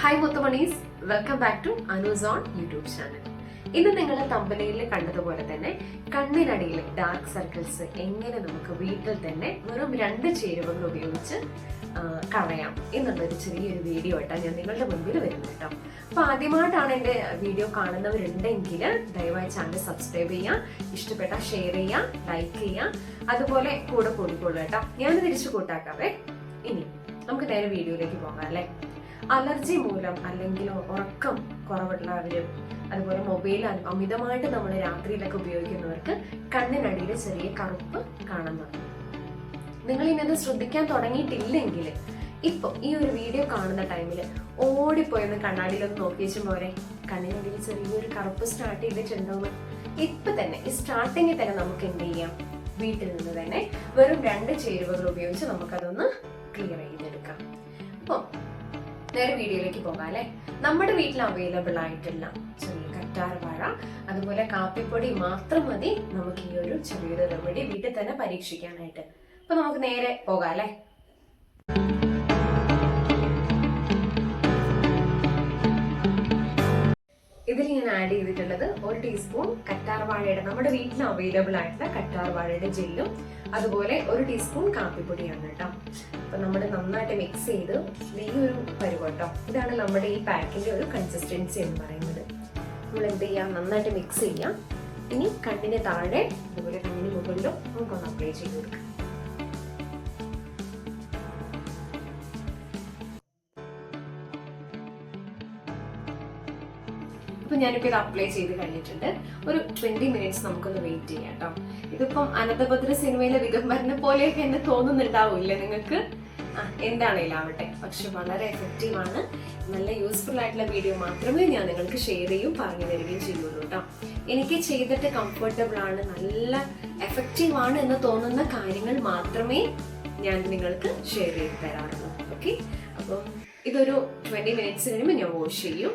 Hi മുത്തുമണീസ്. Welcome back to Anu's zone YouTube channel ഇന്ന് നിങ്ങൾ തമ്പനയിൽ കണ്ടതുപോലെ തന്നെ കണ്ണിനടിയിലെ ഡാർക്ക് സർക്കിൾസ് എങ്ങനെ നമുക്ക് വീട്ടിൽ തന്നെ വെറും രണ്ട് ചേരുവകൾ ഉപയോഗിച്ച് കളയാം എന്നുള്ളൊരു ചെറിയൊരു വീഡിയോ ആയിട്ടാണ് ഞാൻ നിങ്ങളുടെ മുൻപിൽ വരുന്നത് കേട്ടോ. അപ്പൊ ആദ്യമായിട്ടാണ് എന്റെ വീഡിയോ കാണുന്നവരുണ്ടെങ്കിൽ ദയവായി ചാനൽ സബ്സ്ക്രൈബ് ചെയ്യാം ഇഷ്ടപ്പെട്ട ഷെയർ ചെയ്യാം ലൈക്ക് ചെയ്യാം അതുപോലെ കൂടെ കൂടിക്കൊള്ളു കേട്ടോ. ഞാൻ തിരിച്ചു കൂട്ടാക്കാവേ. ഇനി നമുക്ക് നേരെ വീഡിയോയിലേക്ക് പോകാം അല്ലേ? അലർജി മൂലം അല്ലെങ്കിൽ ഉറക്കം കുറവുള്ളവരും അതുപോലെ മൊബൈൽ അമിതമായിട്ട് നമ്മൾ രാത്രിയിലൊക്കെ ഉപയോഗിക്കുന്നവർക്ക് കണ്ണിനടിയിൽ ചെറിയ കറുപ്പ് തുടങ്ങും നിങ്ങൾ ഇന്നത് ശ്രദ്ധിക്കാൻ തുടങ്ങിയിട്ടില്ലെങ്കിൽ ഇപ്പൊ ഈ ഒരു വീഡിയോ കാണുന്ന ടൈമിൽ ഓടിപ്പോയെന്ന് കണ്ണാടിയിലൊന്ന് നോക്കി വെച്ചും പോരെ. കണ്ണിനടിയിൽ ചെറിയൊരു കറുപ്പ് സ്റ്റാർട്ട് ചെയ്തിട്ടുണ്ടോന്ന്. ഇപ്പൊ തന്നെ ഈ സ്റ്റാർട്ടിങ്ങിൽ തന്നെ നമുക്ക് എന്ത് ചെയ്യാം? വീട്ടിൽ നിന്ന് തന്നെ വെറും രണ്ട് ചേരുവകൾ ഉപയോഗിച്ച് നമുക്കതൊന്ന് ക്ലിയർ ചെയ്തെടുക്കാം. അപ്പം നേരെ വീഡിയോയിലേക്ക് പോകാം അല്ലെ? നമ്മുടെ വീട്ടിൽ അവൈലബിൾ ആയിട്ടില്ല ചെറിയ കറ്റാർവാഴ അതുപോലെ കാപ്പിപ്പൊടി മാത്രം മതി നമുക്ക് ഈ ഒരു ചെറിയൊരു റെമഡി വീട്ടിൽ തന്നെ പരീക്ഷിക്കാനായിട്ട്. അപ്പൊ നമുക്ക് നേരെ പോകാം അല്ലെ? ഇതിൽ ഞാൻ ആഡ് ചെയ്തിട്ടുള്ളത് ഒരു ടീസ്പൂൺ കറ്റാർ വാഴയുടെ നമ്മുടെ വീട്ടിൽ അവൈലബിൾ ആയിട്ടുള്ള കറ്റാർവാഴയുടെ ജെല്ലും അതുപോലെ ഒരു ടീസ്പൂൺ കാപ്പിപ്പൊടിയാണ് കേട്ടോ. അപ്പൊ നമ്മൾ നന്നായിട്ട് മിക്സ് ചെയ്ത് ഈ ഒരു പരുവട്ടോ ഇതാണ് നമ്മുടെ ഈ പാക്കിന്റെ ഒരു കൺസിസ്റ്റൻസി എന്ന് പറയുന്നത്. നമ്മൾ എന്ത് ചെയ്യാം? നന്നായിട്ട് മിക്സ് ചെയ്യാം. ഇനി കണ്ണിന് താഴെ അതുപോലെ കണ്ണിന് മുകളിലും നമുക്കൊന്ന് അപ്ലൈ ചെയ്ത് കൊടുക്കാം. ഞാനിപ്പോ ഇത് അപ്ലൈ ചെയ്ത് കഴിഞ്ഞിട്ടുണ്ട്. ഒരു ട്വന്റി മിനിറ്റ്സ് നമുക്കൊന്ന് വെയിറ്റ് ചെയ്യാം കേട്ടോ. ഇതിപ്പം അനന്തഭദ്ര സിനിമയിലെ വിഗംബരനെ പോലെയൊക്കെ എന്നെ തോന്നുന്നുണ്ടാവില്ല നിങ്ങൾക്ക്? ആ എന്താണേലും ആവട്ടെ പക്ഷെ വളരെ എഫക്റ്റീവ് ആണ്. നല്ല യൂസ്ഫുൾ ആയിട്ടുള്ള വീഡിയോ മാത്രമേ ഞാൻ നിങ്ങൾക്ക് ഷെയർ ചെയ്യും പറഞ്ഞു തരികയും ചെയ്യുള്ളൂ കേട്ടോ. എനിക്ക് ചെയ്തിട്ട് കംഫർട്ടബിൾ ആണ് നല്ല എഫക്റ്റീവ് ആണ് എന്ന് തോന്നുന്ന കാര്യങ്ങൾ മാത്രമേ ഞാൻ നിങ്ങൾക്ക് ഷെയർ ചെയ്ത് തരാറുള്ളൂ. ഓക്കെ അപ്പം ഇതൊരു ട്വന്റി മിനിറ്റ്സ് കഴിയുമ്പോൾ ഞാൻ വാഷ് ചെയ്യും.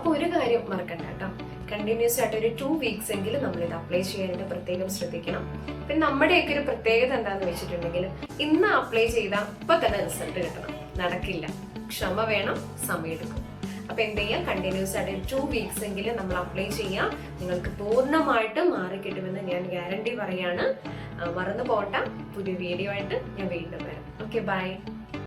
അപ്പൊ ഒരു കാര്യം മറക്കണ്ട കേട്ടോ. കണ്ടിന്യൂസ് ആയിട്ട് ഒരു ടു വീക്സ് എങ്കിലും നമ്മൾ ഇത് അപ്ലൈ ചെയ്യാനായിട്ട് പ്രത്യേകം ശ്രദ്ധിക്കണം. പിന്നെ നമ്മുടെയൊക്കെ ഒരു പ്രത്യേകത എന്താന്ന് വെച്ചിട്ടുണ്ടെങ്കിൽ ഇന്ന് അപ്ലൈ ചെയ്താൽ ഇപ്പൊ തന്നെ റിസൾട്ട് കിട്ടണം. നടക്കില്ല. ക്ഷമ വേണം സമയമെടുക്കും അപ്പൊ എന്ത് ചെയ്യാം? കണ്ടിന്യൂസ് ആയിട്ട് ടു വീക്സ് എങ്കിലും നമ്മൾ അപ്ലൈ ചെയ്യാം. നിങ്ങൾക്ക് പൂർണമായിട്ട് മാറി കിട്ടുമെന്ന് ഞാൻ ഗ്യാരണ്ടി പറയാണ് മറന്നു പോട്ട പുതിയ വീഡിയോ ആയിട്ട് ഞാൻ വീണ്ടും വരാം. Okay bye